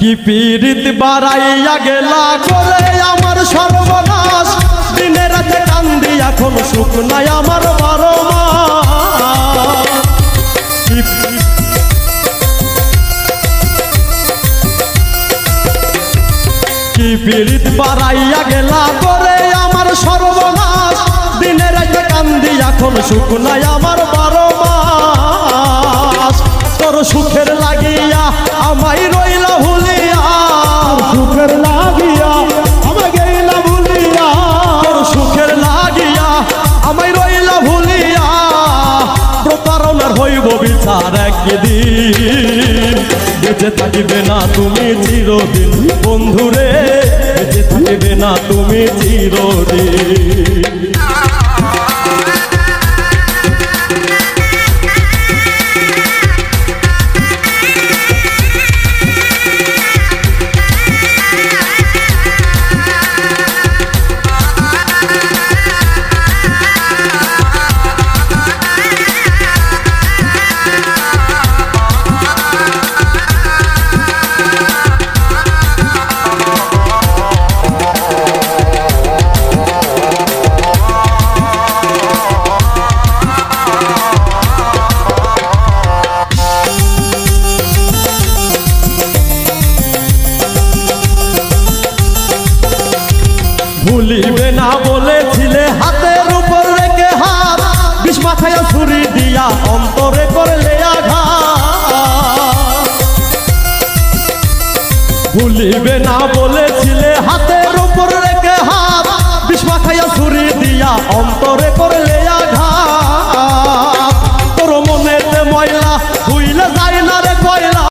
কি পীড়িত বাড়াইয়া গেলা করে আমার সর্বনাশ? দিনে রাতে কান্দি, এখন সুখ নাই আমার বারো কি পীড়িত বাড়াইয়া গেলা করে আমার সর্বনাশ? দিনে রাতে কান্দি, এখন সুখ নাই আমার বিচার একদিন। বেঁচে থাকিবে না তুমি চিরদিন। বন্ধুরে বেঁচে থাকিবে না তুমি চিরদিন। ভুলিবে না বলেছিলে হাতের উপর রেখে হাত। বিষ মাথায় ছুরি দিয়া অন্তরে করলে ভুলিবে না বলেছিলে হাতের উপর রেখে হাত। বিষ মাথায় ছুরি দিয়া অন্তরে করলে আঘাত। তোর মনেতে ময়লা হইলে যায় না রে কয়লা।